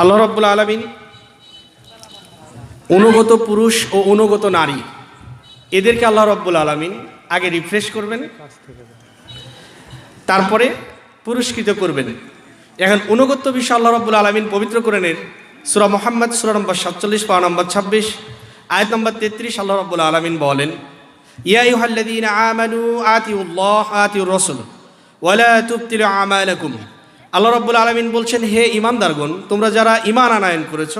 আল্লাহ রব্বুল আলমিন অনুগত পুরুষ ও অনুগত নারী, এদেরকে আল্লাহ রব্বুল আলমিন আগে রিফ্রেশ করবেন, তারপরে পুরস্কৃত করবেন। এখন অনুগত্য বিষয় আল্লাহ রব্বুল আলমিন পবিত্র কোরআনের সুরা মোহাম্মদ, সুরা নম্বর সাতচল্লিশ পা নম্বর ছাব্বিশ, আয়াত নম্বর তেত্রিশ আল্লাহ রব্বুল আলমিন বলেন ইয়াই হাল্লাদিন আমানু আতিউল্লাহ আতিউর রসুল। আল্লাহ রব্বুল আলমিন বলছেন, হে ইমানদারগণ তোমরা যারা ইমান আনায়ন করেছ,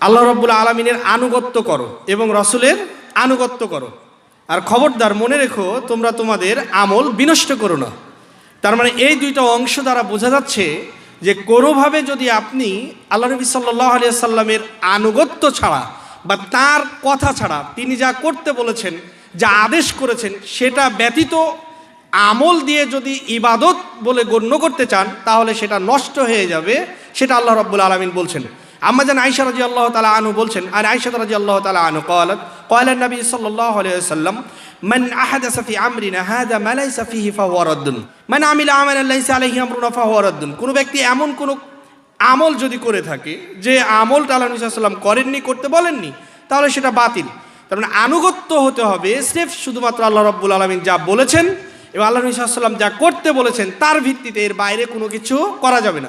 আল্লাহ রব্বুল আলমিনের আনুগত্য করো এবং রসুলের আনুগত্য করো। আর খবরদার মনে রেখো, তোমরা তোমাদের আমল বিনষ্ট করো না। তার মানে এই দুইটা অংশ দ্বারা বোঝা যাচ্ছে যে কোনোভাবে যদি আপনি আল্লাহ নবী সাল্লাহ সাল্লামের আনুগত্য ছাড়া বা তার কথা ছাড়া তিনি যা করতে বলেছেন, যা আদেশ করেছেন, সেটা ব্যতীত আমল দিয়ে যদি ইবাদত বলে গণ্য করতে চান তাহলে সেটা নষ্ট হয়ে যাবে সেটা আল্লাহ রব্বুল আলমিন বলছেন আম্মা যেন আইসা রাজি আল্লাহ তালা আনু বলছেন আর আইসা রাজি আল্লাহ তালা আনু কলাত কয়লান নবী সাল্লাহ আলাইসাল্লাম من أحدث في أمرنا هذا ما ليس فيه فهو رد من عمل عملا ليس عليه أمرنا فهو رد কোনো ব্যক্তি এমন কোন আমল যদি করে থাকে যে আমলটা আল্লাহ সাল্লাম করেননি করতে বলেননি তাহলে সেটা বাতিল তার মানে আনুগত্য হতে হবে স্রেফ শুধুমাত্র আল্লাহ রব্বুল আলমিন যা বলেছেন এবং আল্লাহ নবী সাল্লাম যা করতে বলেছেন তার ভিত্তিতে এর বাইরে কোনো কিছু করা যাবে না।